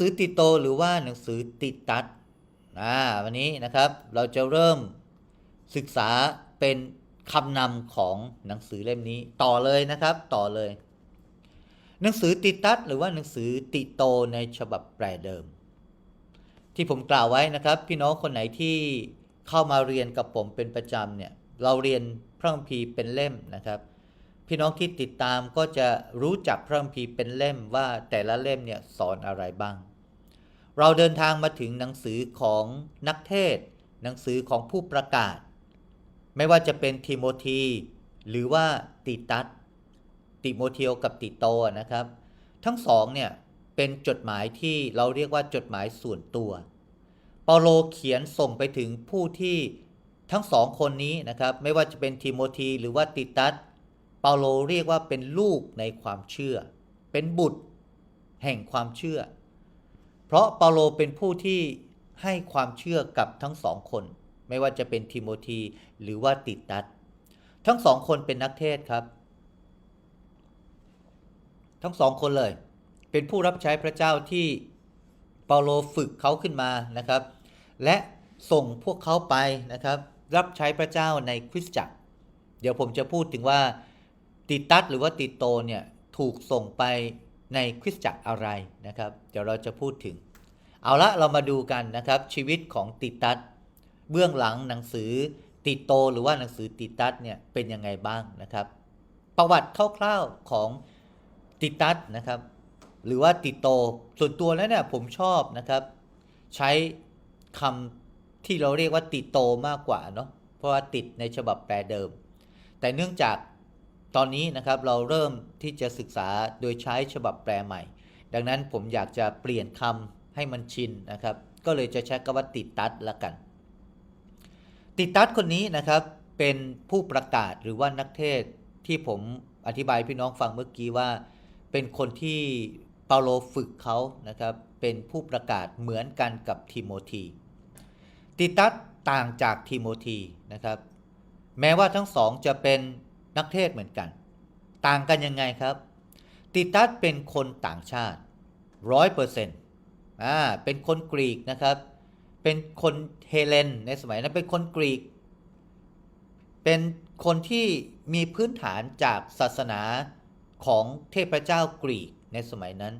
สือติโตหรือว่าหนังสือติตัดอ่าวันนี้นะครับเราจะเริ่มศึกษาเป็นคำนำของหนังสือเล่มนี้ต่อเลยนะครับต่อเลย หนังสือติตัดหรือว่าหนังสือติโตในฉบับแปลเดิม ที่ผมกล่าวไว้นะครับ พี่น้องคนไหนที่เข้ามาเรียนกับผมเป็นประจำเนี่ยเราเรียนพระคัมภีร์เป็นเล่มนะครับพี่น้องที่ติดตามก็จะรู้จักพระคัมภีร์เป็นเล่มว่าแต่ละเล่มเนี่ยสอนอะไรบ้าง เราเดินทางมาถึงหนังสือของนักเทศ หนังสือของผู้ประกาศ ไม่ว่าจะเป็นทิโมธีหรือว่าติตัสติโมเทโอกับติโตนะครับ ทั้งสองเนี่ยเป็นจดหมายที่เราเรียกว่าจดหมายส่วนตัว เปาโลเขียนส่งไปถึงผู้ที่ทั้งสองคนนี้นะครับ ไม่ว่าจะเป็นทิโมธีหรือว่าติตัสเปาโลเรียกว่าเป็นลูกในความเชื่อ เป็นบุตรแห่งความเชื่อ เพราะเปาโลเป็นผู้ที่ให้ความเชื่อกับทั้งสองคน ไม่ว่าจะเป็นทิโมธีหรือว่าติตัสทั้งสองคนเป็นนักเทศครับ ทั้งสองคนเลย เป็นผู้รับใช้พระเจ้าที่เปาโลฝึกเขาขึ้นมานะครับ และส่งพวกเขาไปนะครับ รับใช้พระเจ้าในคริสตจักร เดี๋ยวผมจะพูดถึงว่าติตัสหรือว่าติโตเนี่ยถูกส่งไป ในคริสตจักรอะไรนะครับ เดี๋ยวเราจะพูดถึง เอาละเรามาดูกันนะครับ ชีวิตของติตัสเบื้องหลังหนังสือติโตหรือว่าหนังสือติตัสเนี่ยเป็นยังไงบ้างนะครับ ประวัติคร่าวๆของติตัสนะครับ หรือว่าติโตส่วนตัวแล้วเนี่ยผมชอบนะครับ ใช้คำที่เราเรียกว่าติโตมากกว่าเนาะเพราะว่าติดในฉบับแปลเดิม แต่เนื่องจาก ตอนนี้นะครับเราเริ่มที่จะศึกษาโดยใช้ฉบับแปลใหม่ ดังนั้นผมอยากจะเปลี่ยนคำให้มันชินนะครับ ก็เลยจะใช้คำว่าติตัสละกัน ติตัสคนนี้นะครับเป็นผู้ประกาศหรือว่านักเทศที่ผมอธิบายพี่น้องฟังเมื่อกี้ว่า เป็นคนที่เปาโลฝึกเขานะครับเป็นผู้ประกาศเหมือนกันกับทิโมธีติตัสต่างจากทิโมธีนะครับ แม้ว่าทั้งสองจะเป็น นักเทศเหมือนกัน ต่างกันยังไงครับ ติตัสเป็นคนต่างชาติร้อยเปอร์เซ็นต์อ่าเป็นคนกรีกนะครับ เป็นคนเฮเลนในสมัยนั้นเป็นคนกรีก เป็นคนที่มีพื้นฐานจากศาสนาของเทพเจ้ากรีกในสมัยนั้น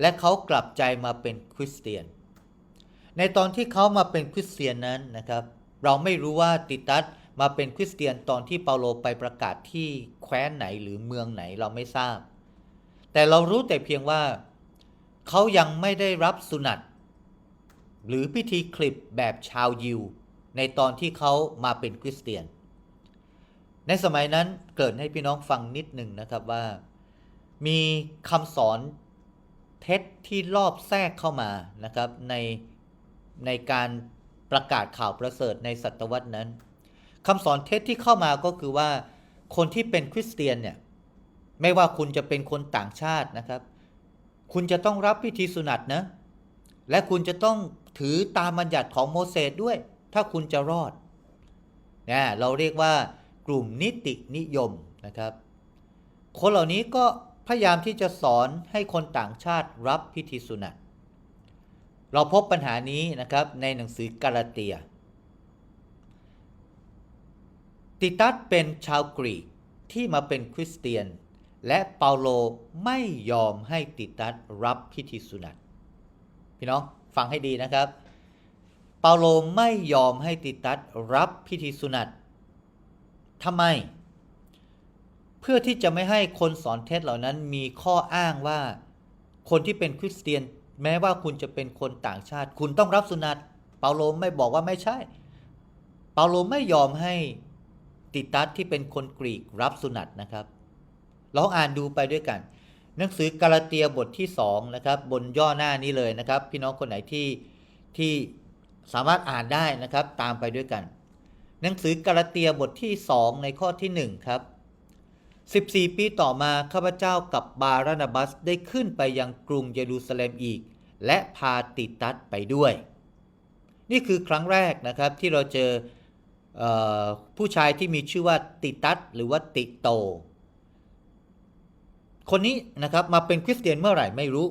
และเขากลับใจมาเป็นคริสเตียน ในตอนที่เขามาเป็นคริสเตียนนั้นนะครับ เราไม่รู้ว่าติตัส มาเป็นคริสเตียนตอนที่เปาโลไปประกาศที่แคว้นไหนหรือเมืองไหนเราไม่ทราบ แต่เรารู้แต่เพียงว่าเขายังไม่ได้รับสุนัตหรือพิธีคลิปแบบชาวยิว ในตอนที่เขามาเป็นคริสเตียน ในสมัยนั้นเกิดให้พี่น้องฟังนิดหนึ่งนะครับว่า มีคำสอนเท็จที่รอบแทรกเข้ามานะครับในในการประกาศข่าวประเสริฐในศตวรรษนั้น คำสอนเท็จที่เข้ามาก็คือว่า คนที่เป็นคริสเตียนเนี่ยไม่ว่าคุณจะเป็นคนต่างชาตินะครับ คุณจะต้องรับพิธีสุนัตนะ และคุณจะต้องถือตามบัญญัติของโมเสสด้วย ถ้าคุณจะรอดนะเราเรียกว่ากลุ่มนิตินิยมนะครับ คนเหล่านี้ก็พยายามที่จะสอนให้คนต่างชาติรับพิธีสุนัตเราพบปัญหานี้นะครับในหนังสือกาลาเตีย ติตัสเป็นชาวกรีกที่มาเป็นคริสเตียน และเปาโลไม่ยอมให้ติตัสรับพิธีสุนัตพี่น้องฟังให้ดีนะครับ เปาโลไม่ยอมให้ติตัสรับพิธีสุนัตทำไม เพื่อที่จะไม่ให้คนสอนเท็จเหล่านั้นมีข้ออ้างว่า คนที่เป็นคริสเตียน แม้ว่าคุณจะเป็นคนต่างชาติ คุณต้องรับสุนัตเปาโลไม่บอกว่าไม่ใช่ เปาโลไม่ยอมให้ ติตัสที่เป็นคนกรีกรับสุนัตนะครับ ลองอ่านดูไปด้วยกัน หนังสือกาลาเตียบทที่2นะครับบนย่อหน้านี้เลยนะครับ พี่น้องคนไหนที่ที่สามารถอ่านได้นะครับตามไปด้วยกัน หนังสือกาลาเตียบทที่ 2 ในข้อที่1ครับ14 ปีต่อมาข้าพเจ้ากับบารานาบัสได้ขึ้นไปยังกรุงเยรูซาเล็มอีก และพาติตัสไปด้วย นี่คือครั้งแรกนะครับที่เราเจอเออ ผู้ชายที่มีชื่อว่าติตัสหรือว่าติโต คนนี้นะครับมาเป็นคริสเตียนเมื่อไหร่ไม่รู้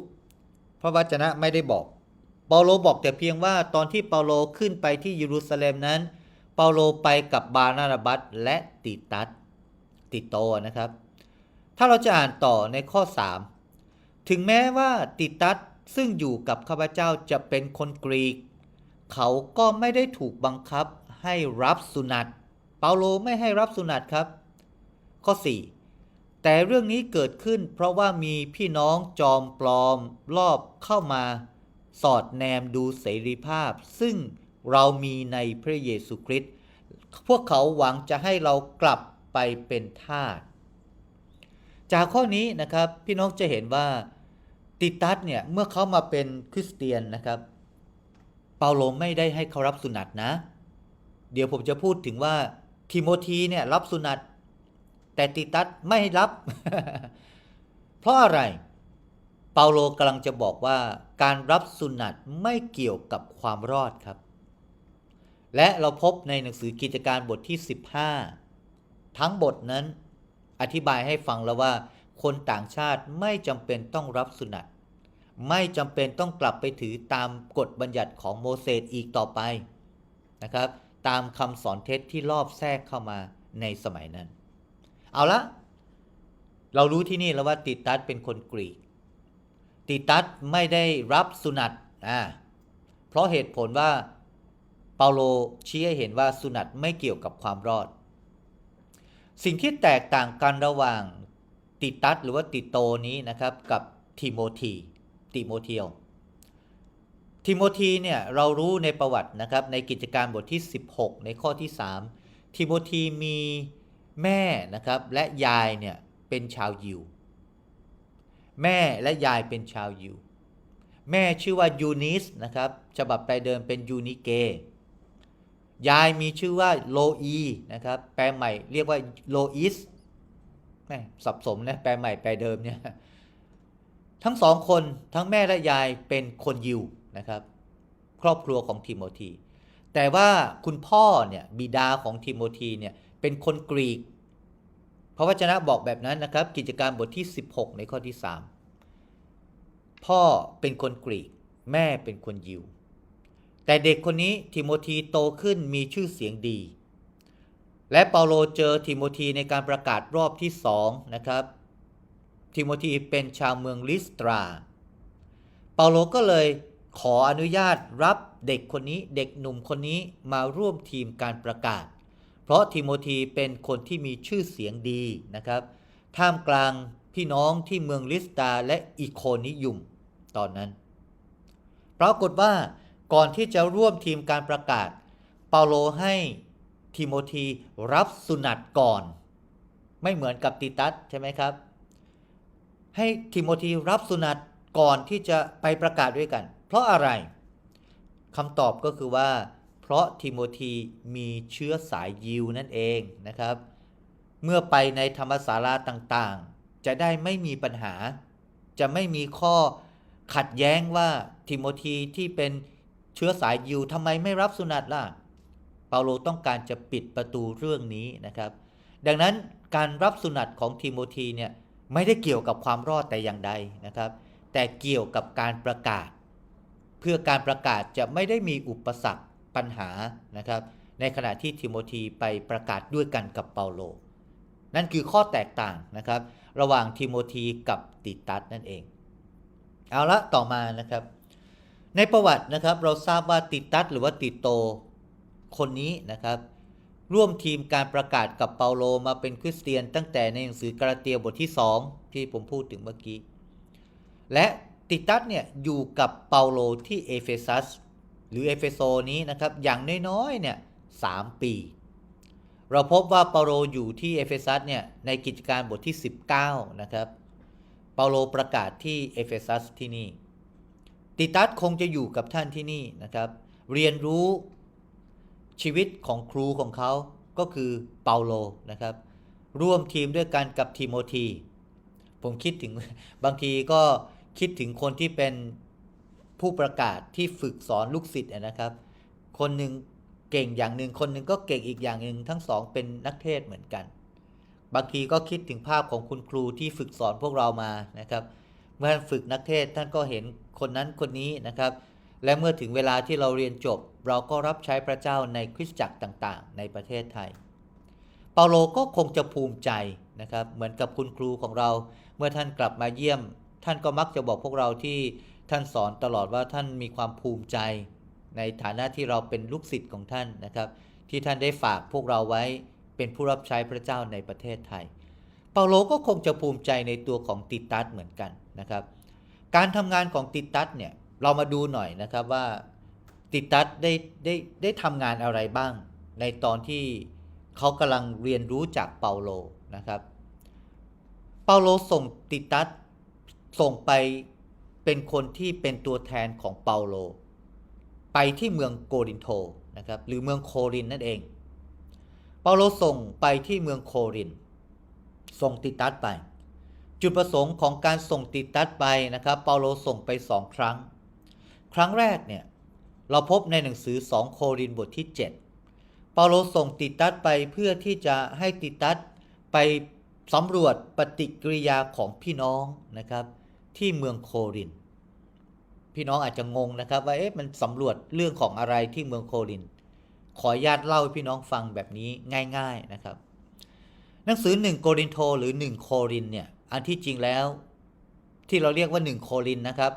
พระวจนะไม่ได้บอก เปาโลบอกแต่เพียงว่าตอนที่เปาโลขึ้นไปที่เยรูซาเล็มนั้น เปาโลไปกับบานาราบัสและติตัสติโตนะครับ ถ้าเราจะอ่านต่อในข้อ 3 ถึงแม้ว่าติตัสซึ่งอยู่กับข้าพเจ้าจะเป็นคนกรีก เขาก็ไม่ได้ถูกบังคับ ให้รับสุนัตเปาโลไม่ให้รับสุนัตครับ ข้อ 4 แต่เรื่องนี้เกิดขึ้นเพราะว่ามีพี่น้องจอมปลอมรอบเข้ามาสอดแนมดูเสรีภาพ ซึ่งเรามีในพระเยซูคริสต์พวกเขาหวังจะให้เรากลับไปเป็นทาสจากข้อนี้นะครับพี่น้องจะเห็นว่าติตัสเนี่ยเมื่อเขามาเป็นคริสเตียนนะครับ เปาโลไม่ได้ให้เขารับสุนัตนะ เดี๋ยวผมจะพูดถึงว่าทิโมธีเนี่ยรับสุนัตแต่ติตัสไม่ให้รับ เพราะอะไร เปาโลกำลังจะบอกว่าการรับสุนัตไม่เกี่ยวกับความรอดครับ และเราพบในหนังสือกิจการบทที่ 15 ทั้งบทนั้นอธิบายให้ฟังแล้วว่า คนต่างชาติไม่จำเป็นต้องรับสุนัตไม่จำเป็นต้องกลับไปถือตามกฎบัญญัติของโมเสสอีกต่อไปนะครับ ตามคำสอนเท็จที่ลอบแทรกเข้ามาในสมัยนั้น เอาละ เรารู้ที่นี่แล้วว่าติตัสเป็นคนกรีก ติตัสไม่ได้รับสุนัตอ่าเพราะเหตุผลว่าเปาโลชี้ให้เห็นว่าสุนัตไม่เกี่ยวกับความรอด สิ่งที่แตกต่างกันระหว่างติตัสหรือว่าติโตนี้นะครับกับทิโมธีติโมเทียว ทิโมธีเนี่ยเรารู้ในประวัตินะครับในกิจการบทที่ 16 ในข้อที่ 3 ทิโมธีมีแม่นะครับและยายเนี่ยเป็นชาวยิว แม่และยายเป็นชาวยิว แม่ชื่อว่ายูนิสนะครับฉบับแปลเดิมเป็นยูนิเก ยายมีชื่อว่าโลอีนะครับแปลใหม่เรียกว่าโลอิสแม่สับสมนะแปลใหม่แปลเดิมเนี่ยทั้งสองคนทั้งแม่และยายเป็นคนยิว นะครับครอบครัวของทิโมธีแต่ว่าคุณพ่อเนี่ยบิดาของทิโมธีเนี่ยเป็นคนกรีก พระวจนะบอกแบบนั้นนะครับ กิจการบทที่ 16 ในข้อที่ 3 พ่อเป็นคนกรีก แม่เป็นคนยิว แต่เด็กคนนี้ทิโมธีโตขึ้นมีชื่อเสียงดี และเปาโลเจอทิโมธีในการประกาศรอบที่สองนะครับทิโมธีเป็นชาวเมืองลิสตรา เปาโลก็เลย ขออนุญาตรับเด็กคนนี้เด็กหนุ่มคนนี้มาร่วมทีมการประกาศ เพราะทิโมธีเป็นคนที่มีชื่อเสียงดีนะครับท่ามกลางพี่น้องที่เมืองลิสตาและอีโคนิยุมตอนนั้นปรากฏว่าก่อนที่จะร่วมทีมการประกาศ เปาโลให้ทิโมธีรับสุนัตก่อน ไม่เหมือนกับติตัสใช่ไหมครับ ให้ทิโมธีรับสุนัตก่อนที่จะไปประกาศด้วยกัน เพราะอะไรคำตอบก็คือว่า เพราะทิโมธีมีเชื้อสายยิวนั่นเองนะครับ เมื่อไปในธรรมศาลาต่างๆ จะได้ไม่มีปัญหา จะไม่มีข้อขัดแย้งว่าทิโมธีที่เป็นเชื้อสายยิวทำไมไม่รับสุนัตล่ะ เปาโลต้องการจะปิดประตูเรื่องนี้นะครับ ดังนั้นการรับสุนัตของทิโมธีเนี่ยไม่ได้เกี่ยวกับความรอดแต่อย่างใดนะครับ แต่เกี่ยวกับการประกาศ เพื่อการประกาศจะไม่ได้มีอุปสรรคปัญหานะครับ ในขณะที่ทิโมธีไปประกาศด้วยกันกับเปาโล นั่นคือข้อแตกต่างนะครับ ระหว่างทิโมธีกับติตัสนั่นเอง เอาละต่อมานะครับ ในประวัตินะครับเราทราบว่าติตัสหรือว่าติโตคนนี้นะครับ ร่วมทีมการประกาศกับเปาโลมาเป็นคริสเตียนตั้งแต่ในหนังสือกาลาเตียบทที่ 2 ที่ผมพูดถึงเมื่อกี้ และ ติตัสเนี่ยอยู่กับเปาโลที่เอเฟซัสหรือเอเฟโซนี้นะครับอย่างน้อยๆเนี่ยสปี เราพบว่าเปาโลอยู่ที่เอเฟซัสเนี่ยในกิจการบทที่ 19นะครับเปาโลประกาศที่เอเฟซัสที่นี่ ติตัสคงจะอยู่กับท่านที่นี่นะครับเรียนรู้ชีวิตของครูของเขาก็คือเปาโลนะครับร่วมทีมด้วยกันกับทิโมธีผมคิดถึงบางทีก็ คิดถึงคนที่เป็นผู้ประกาศที่ฝึกสอนลูกศิษย์นะครับ คนหนึ่งเก่งอย่างหนึ่งคนหนึ่งก็เก่งอีกอย่างหนึ่งทั้งสองเป็นนักเทศเหมือนกัน บางทีก็คิดถึงภาพของคุณครูที่ฝึกสอนพวกเรามานะครับ เมื่อท่านฝึกนักเทศท่านก็เห็นคนนั้นคนนี้นะครับ และเมื่อถึงเวลาที่เราเรียนจบ เราก็รับใช้พระเจ้าในคริสตจักรต่างๆ ในประเทศไทย เปาโลก็คงจะภูมิใจนะครับ เหมือนกับคุณครูของเรา เมื่อท่านกลับมาเยี่ยม ท่านก็มักจะบอกพวกเราที่ท่านสอนตลอดว่าท่านมีความภูมิใจ ในฐานะที่เราเป็นลูกศิษย์ของท่านนะครับ ที่ท่านได้ฝากพวกเราไว้เป็นผู้รับใช้พระเจ้าในประเทศไทย เปาโลก็คงจะภูมิใจในตัวของติตัสเหมือนกันนะครับ การทำงานของติตัสเนี่ยเรามาดูหน่อยนะครับว่าติตัสได้ได้ได้ทำงานอะไรบ้าง ในตอนที่เขากำลังเรียนรู้จากเปาโลนะครับ เปาโลส่งติตัส ส่งไปเป็นคนที่เป็นตัวแทนของเปาโล ไปที่เมืองโกรินโตนะครับหรือเมืองโครินนั่นเอง เปาโลส่งไปที่เมืองโคริน ส่งติตัสไป จุดประสงค์ของการส่งติตัสไปนะครับ เปาโลส่งไปสองครั้ง ครั้งแรกเนี่ยเราพบในหนังสือ 2 โครินบทที่ 7 เปาโลส่งติตัสไปเพื่อที่จะให้ติตัสไปสำรวจปฏิกิริยาของพี่น้องนะครับ ที่เมืองโคริน พี่น้องอาจจะงงนะครับ ว่าเอ๊ะมันสำรวจเรื่องของอะไรที่เมืองโคริน ขออนุญาตเล่าให้พี่น้องฟังแบบนี้ง่าย ๆนะครับ หนังสือ 1โกรินโทหรือ 1 โครินเนี่ยอันที่จริงแล้วที่เราเรียกว่า 1 โครินนะครับ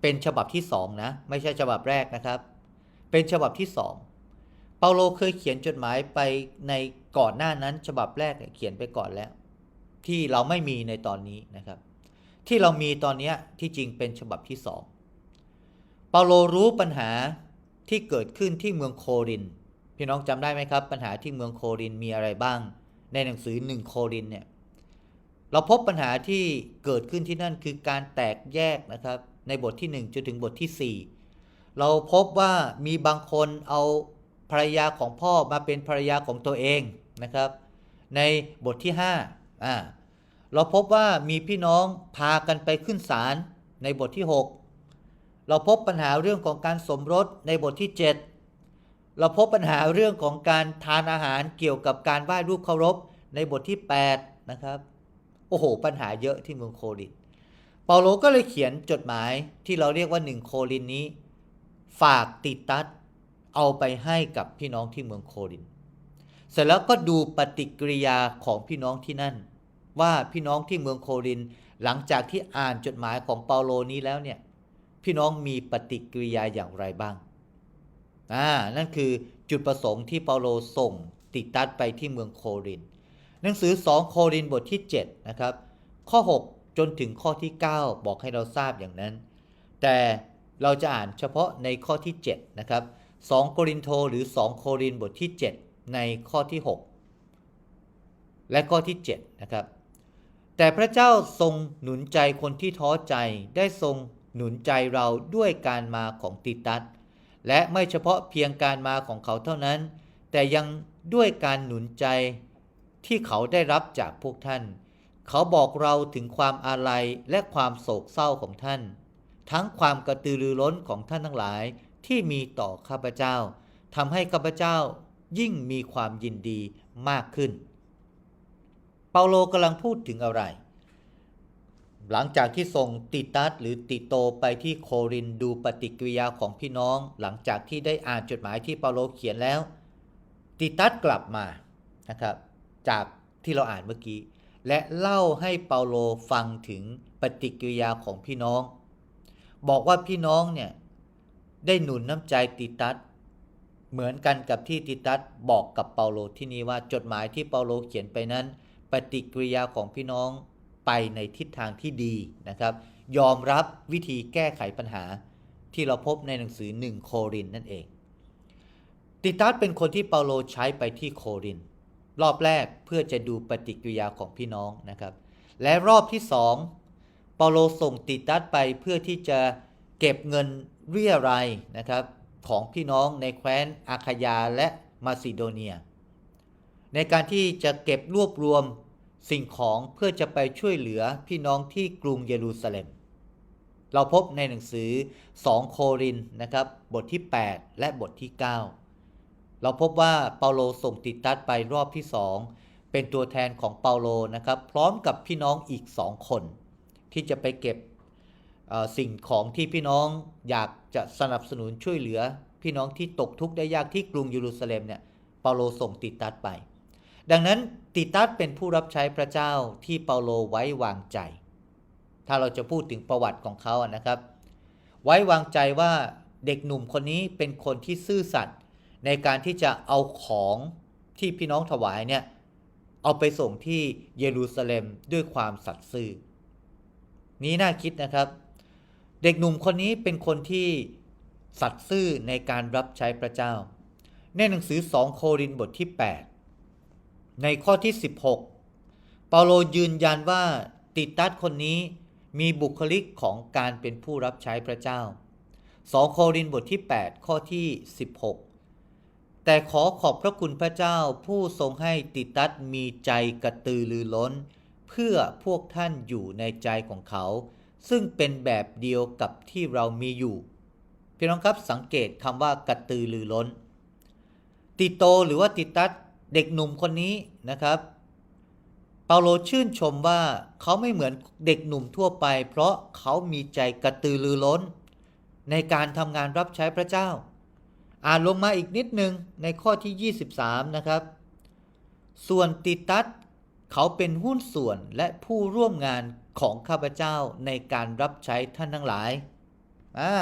เป็นฉบับที่2นะไม่ใช่ฉบับแรกนะครับ เป็นฉบับที่ 2 เปาโลเคยเขียนจดหมายไปในก่อนหน้านั้น ฉบับแรกเขียนไปก่อนแล้ว ที่เราไม่มีในตอนนี้นะครับ ที่เรามีตอนนี้ที่จริงเป็นฉบับที่2เปาโลรู้ปัญหาที่เกิดขึ้นที่เมืองโคริน พี่น้องจำได้ไหมครับ ปัญหาที่เมืองโครินมีอะไรบ้าง ในหนังสือหนึ่งโครินเนี่ยเราพบปัญหาที่เกิดขึ้นที่นั่นคือการแตกแยกนะครับ ในบทที่ 1 จนถึงบทที่ 4 เราพบว่ามีบางคนเอาภรรยาของพ่อมาเป็นภรรยาของตัวเองนะครับ ในบทที่5อ่า เราพบว่ามีพี่น้องพากันไปขึ้นศาลในบทที่ 6 เราพบปัญหาเรื่องของการสมรสในบทที่ 7 เราพบปัญหาเรื่องของการทานอาหารเกี่ยวกับการไหว้รูปเคารพในบทที่ 8 นะครับ โอ้โห ปัญหาเยอะที่เมืองโครินเปาโลก็เลยเขียนจดหมายที่เราเรียกว่าหนึ่งโครินนี้ ฝากติดตัสเอาไปให้กับพี่น้องที่เมืองโครินเสร็จแล้วก็ดูปฏิกิริยาของพี่น้องที่นั่น ว่าพี่น้องที่เมืองโครินหลังจากที่อ่านจดหมายของเปาโลนี้แล้วเนี่ยพี่น้องมีปฏิกิริยาอย่างไรบ้างอ่านั่นคือจุดประสงค์ที่เปาโลส่งติตัสไปที่เมืองโครินหนังสือ 2 โครินบทที่7นะครับข้อ 6 จนถึงข้อที่ 9 บอกให้เราทราบอย่างนั้น แต่เราจะอ่านเฉพาะในข้อที่7นะครับ2โครินโทหรือ 2 โครินบทที่ 7 ในข้อที่ 6 และข้อที่7นะครับ แต่พระเจ้าทรงหนุนใจคนที่ท้อใจ ได้ทรงหนุนใจเราด้วยการมาของติตัส และไม่เฉพาะเพียงการมาของเขาเท่านั้น แต่ยังด้วยการหนุนใจที่เขาได้รับจากพวกท่าน เขาบอกเราถึงความอาลัยและความโศกเศร้าของท่าน ทั้งความกระตือรือร้นของท่านทั้งหลายที่มีต่อข้าพเจ้าทำให้ข้าพเจ้ายิ่งมีความยินดีมากขึ้น เปาโลกำลังพูดถึงอะไร หลังจากที่ส่งติตัสหรือติโตไปที่โครินดูปฏิกิริยาของพี่น้อง หลังจากที่ได้อ่านจดหมายที่เปาโลเขียนแล้ว ติตัสกลับมานะครับ จากที่เราอ่านเมื่อกี้ และเล่าให้เปาโลฟังถึงปฏิกิริยาของพี่น้อง บอกว่าพี่น้องเนี่ยได้หนุนน้ำใจติตัสเหมือนกันกับที่ติตัสบอกกับเปาโลที่นี่ว่าจดหมายที่เปาโลเขียนไปนั้น ปฏิกิริยาของพี่น้องไปในทิศทางที่ดีนะครับ ยอมรับวิธีแก้ไขปัญหาที่เราพบในหนังสือหนึ่งโครินนั่นเอง ติตัสเป็นคนที่เปาโลใช้ไปที่โคริน รอบแรกเพื่อจะดูปฏิกิริยาของพี่น้องนะครับ และรอบที่สองเปาโลส่งติตัสไปเพื่อที่จะเก็บเงินเรียรายนะครับของพี่น้องในแคว้นอาคายาและมาซิโดเนีย ในการที่จะเก็บรวบรวม สิ่งของเพื่อจะไปช่วยเหลือพี่น้องที่กรุงเยรูซาเล็ม เราพบในหนังสือ 2 โครินนะครับ บทที่ 8 และบทที่ 9 เราพบว่าเปาโลส่งติดตัสไปรอบที่2เป็นตัวแทนของเปาโลนะครับ พร้อมกับพี่น้องอีกสองคน ที่จะไปเก็บสิ่งของที่พี่น้องอยากจะสนับสนุนช่วยเหลือ พี่น้องที่ตกทุกข์ได้ยากที่กรุงเยรูซาเล็มเนี่ยเปาโลส่งติดตัสไป ดังนั้นติตัสเป็นผู้รับใช้พระเจ้าที่เปาโลไว้วางใจ ถ้าเราจะพูดถึงประวัติของเขาอะนะครับ ไว้วางใจว่าเด็กหนุ่มคนนี้เป็นคนที่ซื่อสัตย์ในการที่จะเอาของที่พี่น้องถวายเนี่ยเอาไปส่งที่เยรูซาเล็มด้วยความสัตย์ซื่อ นี้น่าคิดนะครับ เด็กหนุ่มคนนี้เป็นคนที่สัตย์ซื่อในการรับใช้พระเจ้า ในหนังสือ 2 โครินธ์บทที่ 8 ในข้อที่ 16 เปาโลยืนยันว่าติตัสคนนี้มีบุคลิกของการเป็นผู้รับใช้พระเจ้า 2 โครินธ์บทที่ 8 ข้อที่ 16 แต่ขอขอบพระคุณพระเจ้าผู้ทรงให้ติตัสมีใจกระตือรือร้น เพื่อพวกท่านอยู่ในใจของเขา ซึ่งเป็นแบบเดียวกับที่เรามีอยู่ พี่น้องครับสังเกตคำว่ากระตือรือร้น ติโตหรือว่าติตัส เด็กหนุ่มคนนี้นะครับ เปาโลชื่นชมว่าเขาไม่เหมือนเด็กหนุ่มทั่วไป เพราะเขามีใจกระตือรือร้น ในการทำงานรับใช้พระเจ้า อ่านลงมาอีกนิดนึงในข้อที่ 23 นะครับ ส่วนติตัสเขาเป็นหุ้นส่วนและผู้ร่วมงานของข้าพเจ้าในการรับใช้ท่านทั้งหลายอ่า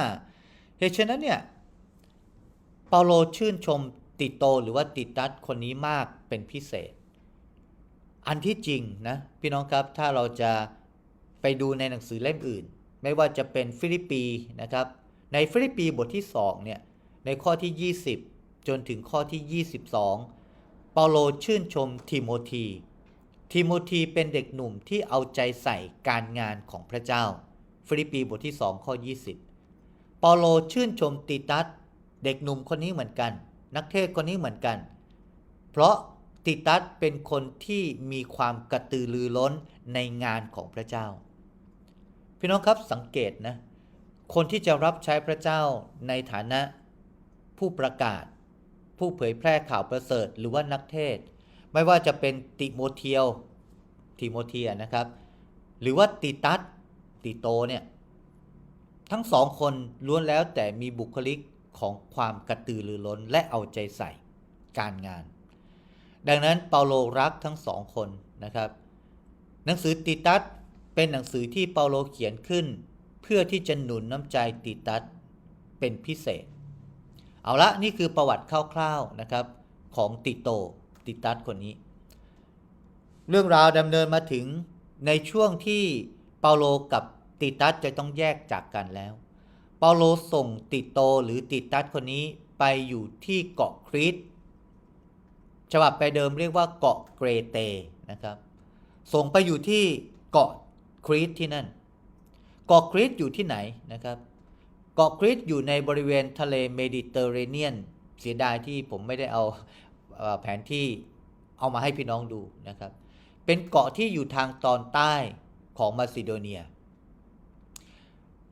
เหตุฉะนั้นเนี่ยเปาโลชื่นชม ติโตหรือว่าติตัสคนนี้มากเป็นพิเศษ อันที่จริงนะพี่น้องครับถ้าเราจะไปดูในหนังสือเล่มอื่น ไม่ว่าจะเป็นฟิลิปปีนะครับ ในฟิลิปปีบทที่2เนี่ยในข้อที่ 20 จนถึงข้อที่ 22 เปาโลชื่นชมทิโมธีทิโมธีเป็นเด็กหนุ่มที่เอาใจใส่การงานของพระเจ้า ฟิลิปปีบทที่2ข้อ 20 เปาโลชื่นชมติตัสเด็กหนุ่มคนนี้เหมือนกัน นักเทศคนนี้เหมือนกัน เพราะติตัสเป็นคนที่มีความกระตือรือร้นในงานของพระเจ้า พี่น้องครับสังเกตนะคนที่จะรับใช้พระเจ้าในฐานะ ผู้ประกาศ ผู้เผยแพร่ข่าวประเสริฐหรือว่านักเทศ ไม่ว่าจะเป็นติโมเทียวติโมเทียนะครับ หรือว่าติตัสติโตเนี่ยทั้งสองคนล้วนแล้วแต่มีบุคลิก ของความกระตือรือร้นและเอาใจใส่การงาน ดังนั้นเปาโลรักทั้งสองคนนะครับ หนังสือติตัสเป็นหนังสือที่เปาโลเขียนขึ้น เพื่อที่จะหนุนน้ำใจติตัสเป็นพิเศษ เอาละนี่คือประวัติคร่าวๆนะครับของติโตติตัสคนนี้ เรื่องราวดำเนินมาถึงในช่วงที่เปาโลกับติตัสจะต้องแยกจากกันแล้ว เปาโลส่งติโตหรือติตัสคนนี้ไปอยู่ที่เกาะคริตฉบับไปเดิมเรียกว่าเกาะเกรเตนะครับ ส่งไปอยู่ที่เกาะคริตที่นั่น เกาะคริตอยู่ที่ไหนนะครับ เกาะคริตอยู่ในบริเวณทะเลเมดิเตอร์เรเนียน เสียดายที่ผมไม่ได้เอาแผนที่เอามาให้พี่น้องดูนะครับ เป็นเกาะที่อยู่ทางตอนใต้ของมาซิโดเนีย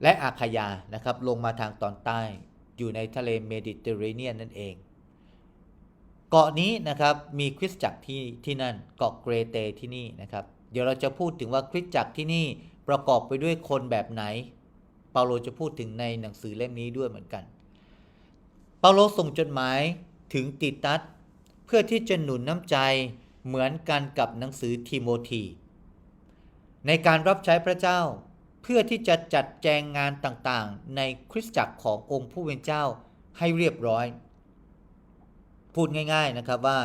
และอาคายานะครับลงมาทางตอนใต้อยู่ในทะเลเมดิเตอร์เรเนียนนั่นเอง เกาะนี้นะครับมีคริสตจักรที่ที่นั่นเกาะเกรเตที่นี่นะครับ เดี๋ยวเราจะพูดถึงว่าคริสตจักรที่นี่ประกอบไปด้วยคนแบบไหน เปาโลจะพูดถึงในหนังสือเล่มนี้ด้วยเหมือนกัน เปาโลส่งจดหมายถึงติตัสเพื่อที่จะหนุนน้ำใจเหมือนกันกับหนังสือทิโมธีในการรับใช้พระเจ้า พื่อที่จะจัดแจงงานต่างๆ ในคริสตจักรขององค์ผู้เป็นเจ้าให้เรียบร้อย พูดง่าย ๆนะครับว่า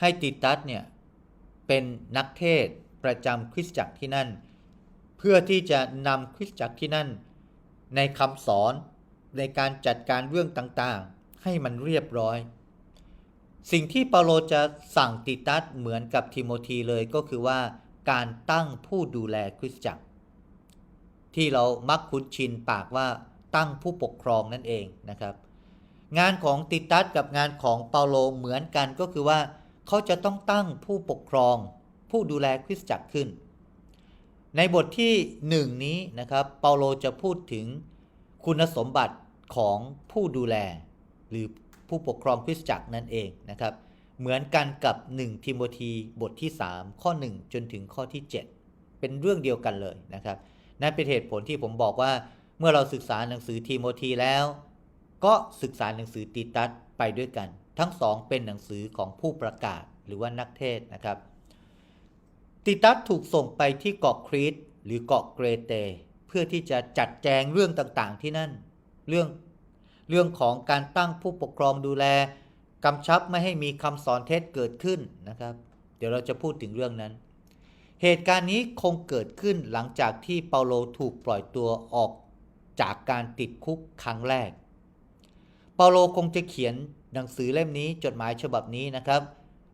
ให้ติตัสเนี่ยเป็นนักเทศประจำคริสตจักรที่นั่น เพื่อที่จะนำคริสตจักรที่นั่น ในคำสอนในการจัดการเรื่องต่างๆ ให้มันเรียบร้อย สิ่งที่เปาโลจะสั่งติตัสเหมือนกับทิโมธีเลยก็คือว่าการตั้งผู้ดูแลคริสตจักร ที่เรามักคุ้นชินปากว่าตั้งผู้ปกครองนั่นเองนะครับ งานของติตัสกับงานของเปาโลเหมือนกันก็คือว่า เขาจะต้องตั้งผู้ปกครอง ผู้ดูแลคริสตจักรขึ้น ในบทที่หนึ่งนี้นะครับเปาโลจะพูดถึงคุณสมบัติของผู้ดูแล หรือผู้ปกครองคริสตจักรนั่นเองนะครับเหมือนกันกับ 1 ทิโมธีบทที่ 3 ข้อ 1 จนถึงข้อที่ 7 เป็นเรื่องเดียวกันเลยนะครับ นั่นเป็นเหตุผลที่ผมบอกว่าเมื่อเราศึกษาหนังสือทีโมธีแล้ว ก็ศึกษาหนังสือติตัสไปด้วยกัน ทั้งสองเป็นหนังสือของผู้ประกาศหรือว่านักเทศนะครับ ติตัสถูกส่งไปที่เกาะครีตหรือเกาะเกรเต เพื่อที่จะจัดแจงเรื่องต่างๆ ที่นั่น เรื่องเรื่องของการตั้งผู้ปกครองดูแลกำชับไม่ให้มีคำสอนเท็จเกิดขึ้นนะครับ เดี๋ยวเราจะพูดถึงเรื่องนั้น เหตุการณ์นี้คงเกิดขึ้นหลังจากที่เปาโลถูกปล่อยตัวออกจากการติดคุกครั้งแรก เปาโลคงจะเขียนหนังสือเล่มนี้จดหมายฉบับนี้นะครับ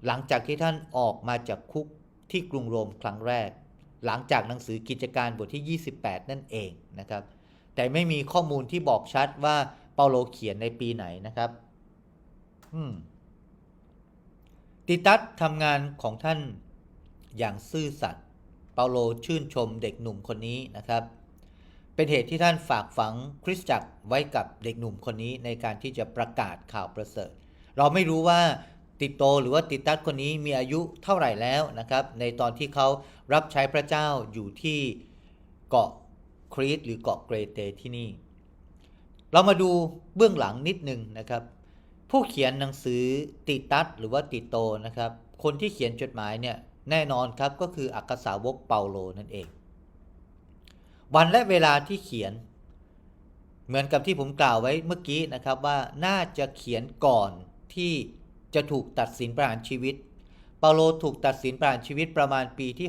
หลังจากที่ท่านออกมาจากคุกที่กรุงโรมครั้งแรก หลังจากหนังสือกิจการบทที่ 28 นั่นเองนะครับ แต่ไม่มีข้อมูลที่บอกชัดว่าเปาโลเขียนในปีไหนนะครับติตัสทำงานของท่าน อย่างซื่อสัตย์เปาโลชื่นชมเด็กหนุ่มคนนี้นะครับ เป็นเหตุที่ท่านฝากฝังคริสตจักรไว้กับเด็กหนุ่มคนนี้ในการที่จะประกาศข่าวประเสริฐ เราไม่รู้ว่าติโตหรือว่าติตัสคนนี้มีอายุเท่าไหร่แล้วนะครับ ในตอนที่เขารับใช้พระเจ้าอยู่ที่เกาะครีตหรือเกาะเกรเตที่นี่ เรามาดูเบื้องหลังนิดนึงนะครับ ผู้เขียนหนังสือติตัสหรือว่าติโตนะครับ คนที่เขียนจดหมายเนี่ย แน่นอนครับก็คืออักษาวกเปาโลนั่นเอง วันและเวลาที่เขียน เหมือนกับที่ผมกล่าวไว้เมื่อกี้นะครับว่าน่าจะเขียนก่อนที่จะถูกตัดสินประหารชีวิต เปาโลถูกตัดสินประหารชีวิตประมาณปีที่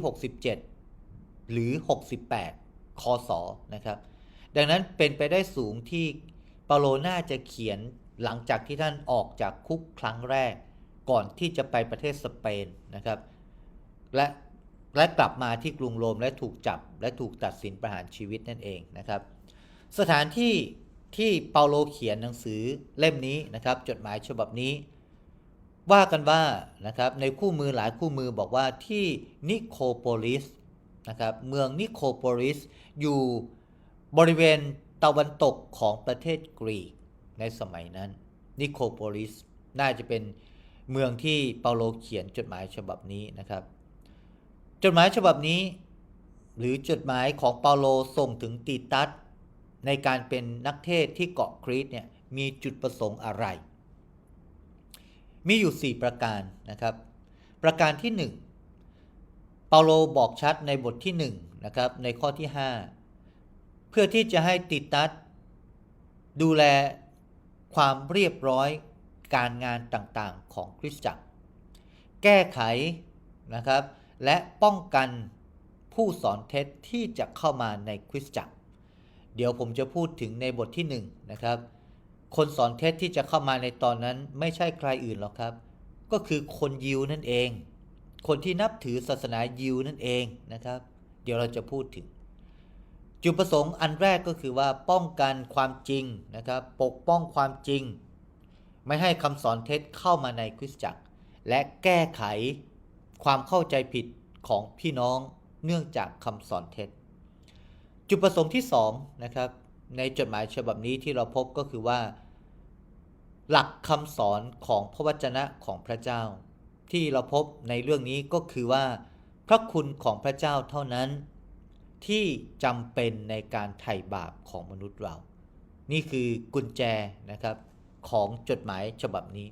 67 หรือ 68 คศนะครับ ดังนั้นเป็นไปได้สูงที่เปาโลน่าจะเขียนหลังจากที่ท่านออกจากคุกครั้งแรก ก่อนที่จะไปประเทศสเปนนะครับ และและกลับมาที่กรุงโรมและถูกจับและถูกตัดสินประหารชีวิตนั่นเองนะครับ สถานที่ที่เปาโลเขียนหนังสือเล่มนี้นะครับ จดหมายฉบับนี้ ว่ากันว่านะครับในคู่มือหลายคู่มือบอกว่าที่นิโคโปลิสนะครับเมืองนิโคโปลิสอยู่บริเวณตะวันตกของประเทศกรีกในสมัยนั้นนิโคโปลิสน่าจะเป็นเมืองที่เปาโลเขียนจดหมายฉบับนี้นะครับ จดหมายฉบับนี้ หรือจดหมายของเปาโลส่งถึงติตัสในการเป็นนักเทศที่เกาะครีตเนี่ยมีจุดประสงค์อะไร มีอยู่ 4 ประการนะครับ ประการที่ 1 เปาโลบอกชัดในบทที่1นะครับในข้อที่ 5 เพื่อที่จะให้ติตัสดูแลความเรียบร้อยการงานต่างๆของคริสตจักร แก้ไขนะครับ และป้องกันผู้สอนเท็จที่จะเข้ามาในคริสตจักร เดี๋ยวผมจะพูดถึงในบทที่1นะครับ คนสอนเท็จที่จะเข้ามาในตอนนั้นไม่ใช่ใครอื่นหรอกครับ ก็คือคนยิวนั่นเอง คนที่นับถือศาสนายิวนั่นเองนะครับ เดี๋ยวเราจะพูดถึง จุดประสงค์อันแรกก็คือว่าป้องกันความจริงนะครับ ปกป้องความจริง ไม่ให้คำสอนเท็จเข้ามาในคริสตจักร และแก้ไข ความเข้าใจผิดของพี่น้องเนื่องจากคำสอนเท็จ จุดประสงค์ที่2นะครับในจดหมายฉบับนี้ที่เราพบก็คือว่า หลักคำสอนของพระวจนะของพระเจ้า ที่เราพบในเรื่องนี้ก็คือว่า พระคุณของพระเจ้าเท่านั้น ที่จำเป็นในการไถ่บาปของมนุษย์เรา นี่คือกุญแจนะครับของจดหมายฉบับนี้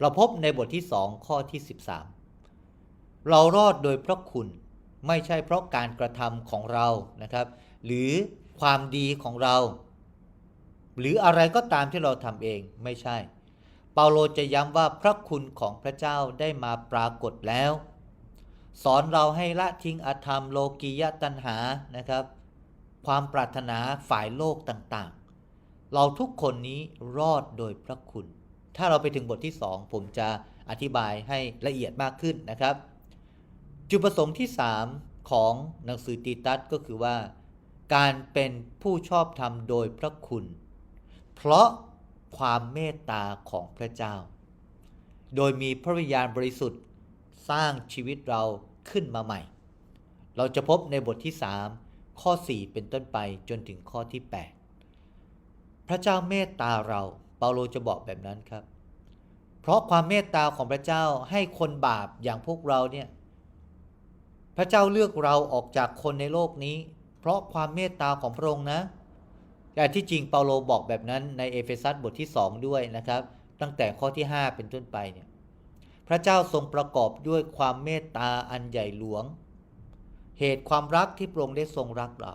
เราพบในบทที่ 2 ข้อที่ 13 เรารอดโดยพระคุณไม่ใช่เพราะการกระทำของเรานะครับ หรือความดีของเรา หรืออะไรก็ตามที่เราทำเองไม่ใช่ เปาโลจะย้ำว่าพระคุณของพระเจ้าได้มาปรากฏแล้ว สอนเราให้ละทิ้งอธรรมโลกียตัณหานะครับ ความปรารถนาฝ่ายโลกต่างๆ เราทุกคนนี้รอดโดยพระคุณ ถ้าเราไปถึงบทที่สองผมจะอธิบายให้ละเอียดมากขึ้นนะครับ จุดประสงค์ที่ 3 ของหนังสือตีตัสก็คือว่า การเป็นผู้ชอบธรรมโดยพระคุณ เพราะความเมตตาของพระเจ้า โดยมีพระวิญญาณบริสุทธิ์สร้างชีวิตเราขึ้นมาใหม่ เราจะพบในบทที่ 3 ข้อ 4 เป็นต้นไปจนถึงข้อที่ 8 พระเจ้าเมตตาเราเปาโลจะบอกแบบนั้นครับ เพราะความเมตตาของพระเจ้าให้คนบาปอย่างพวกเราเนี่ย พระเจ้าเลือกเราออกจากคนในโลกนี้ เพราะความเมตตาของพระองค์นะ แต่ที่จริงเปาโลบอกแบบนั้นในเอเฟซัสบทที่ 2 ด้วยนะครับ ตั้งแต่ข้อที่ 5 เป็นต้นไปเนี่ยพระเจ้าทรงประกอบด้วยความเมตตาอันใหญ่หลวง เหตุความรักที่พระองค์ได้ทรงรักเรา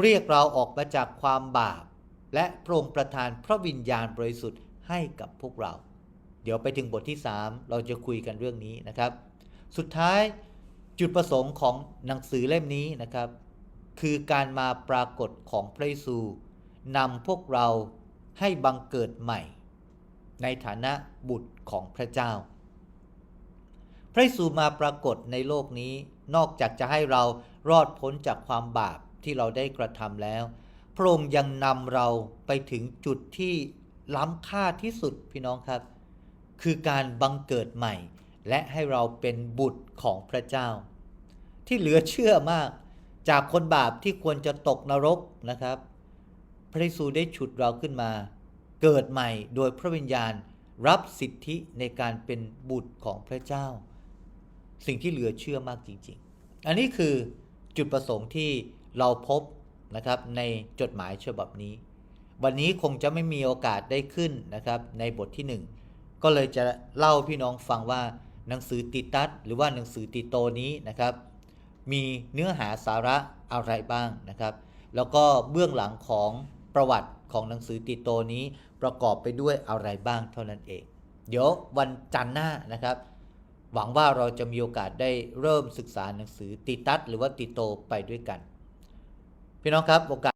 เรียกเราออกมาจากความบาป และพระองค์ประทานพระวิญญาณบริสุทธิ์ให้กับพวกเรา เดี๋ยวไปถึงบทที่ 3 เราจะคุยกันเรื่องนี้นะครับ สุดท้าย จุดประสงค์ของหนังสือเล่มนี้นะครับ คือการมาปรากฏของพระเยซูนำพวกเราให้บังเกิดใหม่ ในฐานะบุตรของพระเจ้า พระเยซูมาปรากฏในโลกนี้นอกจากจะให้เรารอดพ้นจากความบาปที่เราได้กระทำแล้ว พระองค์ยังนำเราไปถึงจุดที่ล้ำค่าที่สุดพี่น้องครับ คือการบังเกิดใหม่ และให้เราเป็นบุตรของพระเจ้า ที่เหลือเชื่อมากจากคนบาปที่ควรจะตกนรกนะครับ พระเยซูได้ฉุดเราขึ้นมา เกิดใหม่โดยพระวิญญาณรับสิทธิในการเป็นบุตรของพระเจ้า สิ่งที่เหลือเชื่อมากจริง ๆ อันนี้คือจุดประสงค์ที่เราพบนะครับในจดหมายฉบับนี้ วันนี้คงจะไม่มีโอกาสได้ขึ้นนะครับในบทที่ 1 ก็เลยจะเล่าพี่น้องฟังว่า หนังสือติตัสหรือว่าหนังสือติโตนี้นะครับ มีเนื้อหาสาระอะไรบ้างนะครับ แล้วก็เบื้องหลังของประวัติของหนังสือติโตนี้ประกอบไปด้วยอะไรบ้างเท่านั้นเอง เดี๋ยววันจันทร์หน้านะครับ หวังว่าเราจะมีโอกาสได้เริ่มศึกษาหนังสือติตัสหรือว่าติโตไปด้วยกัน พี่น้องครับโอกาส